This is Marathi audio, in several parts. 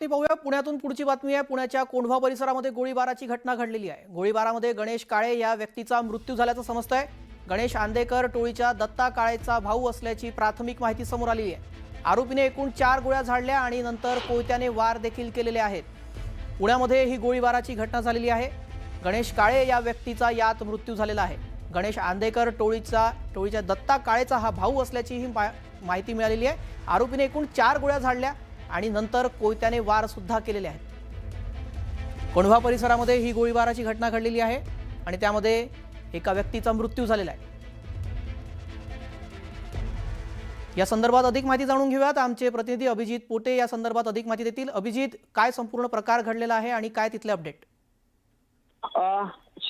ते पाहूया पुण्यातून पुढची बातमी आहे. पुण्याच्या कोंढवा परिसरामध्ये गोळीबाराची घटना घडलेली आहे. गोळीबारामध्ये गणेश काळे या व्यक्तीचा मृत्यू झाल्याचं समजत आहे गणेश आंदेकर टोळीच्या दत्ता काळेचा भाऊ असल्याची प्राथमिक माहिती समोर आलेली आहे. आरोपीने एकूण चार गोळ्या झाडल्या आणि नंतर कोयत्याने वार देखील केलेले आहेत. पुण्यामध्ये ही गोळीबाराची घटना झालेली आहे. गणेश काळे या व्यक्तीचा यात मृत्यू झालेला आहे. गणेश आंदेकर टोळीचा टोळीच्या दत्ता काळेचा हा भाऊ असल्याची ही मा- माहिती मिळालेली आहे. आरोपीने एकूण चार गोळ्या झाडल्या आणि नंतर कोयत्याने वार सुद्धा केलेले आहेत. कोंढवा परिसरामध्ये ही गोळीबाराची घटना घडलेली आहे आणि त्यामध्ये एका व्यक्तीचा मृत्यू झालेला आहे. या संदर्भात अधिक माहिती जाणून घेऊयात. आमचे प्रतिनिधी अभिजित पोटे या संदर्भात अधिक माहिती देतील. अभिजित काय संपूर्ण प्रकार घडलेला आहे आणि काय तिथले अपडेट?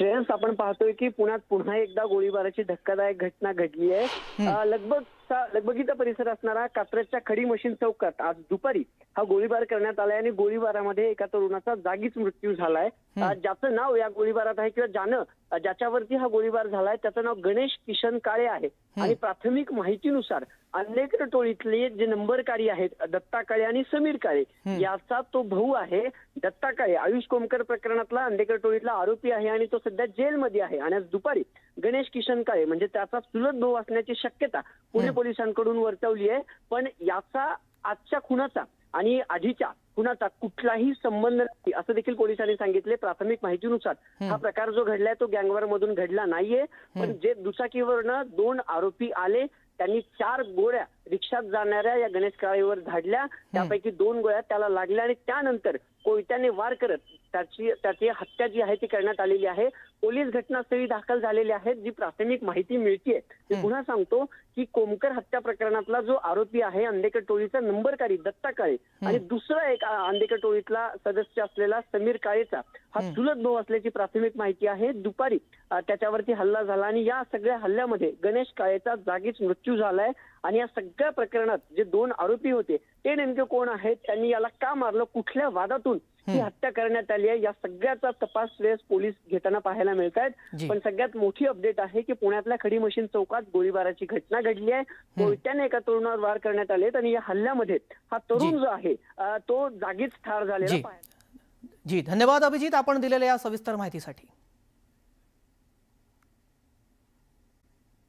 श्रेयस आपण पाहतोय की पुण्यात पुन्हा एकदा गोळीबाराची धक्कादायक घटना घडली आहे. लगभग लगबगीचा परिसर असणारा कात्रजच्या खडी मशीन चौकात आज दुपारी हा गोळीबार करण्यात आलाय आणि गोळीबारामध्ये एका तरुणाचा जागीच मृत्यू झालाय. ज्याचं नाव या गोळीबारात आहे किंवा ज्यानं ज्याच्यावरती हा गोळीबार झालाय त्याचं नाव गणेश किशन काळे आहे. आणि प्राथमिक माहितीनुसार अनेक टोळीतले जे नंबरकारी आहेत दत्ता काळे आणि समीर काळे याचा तो भाऊ आहे दत्ता काळे आयुष कोमकर प्रकरणातला अंधेकर टोळीतला आरोपी आहे आणि तो सध्या जेलमध्ये आहे. आणि आज दुपारी गणेश किशन काळे म्हणजे त्याचा चुलत भाऊ असण्याची शक्यता पुणे पोलिसांकडून वर्तवली आहे. पण याचा आजच्या खुनाचा आणि आधीच्या खुनाचा कुठलाही संबंध नाही. असं देखील पोलिसांनी सांगितले. प्राथमिक माहितीनुसार हा प्रकार जो घडलाय तो गँगवर मधून घडला नाहीये. पण जे दुचाकीवरनं दोन आरोपी आले त्यांनी चार गोळ्या रिक्षात जाणाऱ्या या गणेश काळेवर झाडल्या. त्यापैकी दोन गोळ्या त्याला लागल्या आणि त्यानंतर कोयत्याने वार करत त्याची त्याची हत्या जी आहे ती करण्यात आलेली आहे. पोलीस घटनास्थळी दाखल झालेले आहेत. जी प्राथमिक माहिती मिळतीये मी पुन्हा सांगतो की कोमकर हत्या प्रकरणातला जो आरोपी आहे अंधेकर टोळीचा नंबरकारी दत्ता काळे आणि दुसरा एक अंधेकर टोळीतला सदस्य असलेला समीर काळेचा हा चुलत भाऊ असल्याची प्राथमिक माहिती आहे. दुपारी त्याच्यावरती हल्ला झाला आणि या सगळ्या हल्ल्यामध्ये गणेश काळेचा जागीच मृत्यू झालाय आणि या सगळ्या प्रकरणात जे दोन आरोपी होते ते नेमके कोण आहेत? त्यांनी याला का मारलं? कुठल्या वादातून ही हत्या करण्यात आली आहे. या सगळ्याचा तपास श्रेयस पोलीस घेताना पाहायला मिळत. आहेत पण सगळ्यात मोठी अपडेट आहे की पुण्यातल्या खडी मशीन चौकात गोळीबाराची घटना घडली आहे. कोयत्याने एका तरुणावर वार करण्यात आलेत आणि या हल्ल्यामध्ये हा तरुण जो. आहे तो जागीच ठार झालेला जी. धन्यवाद अभिजित आपण दिलेल्या या सविस्तर माहितीसाठी.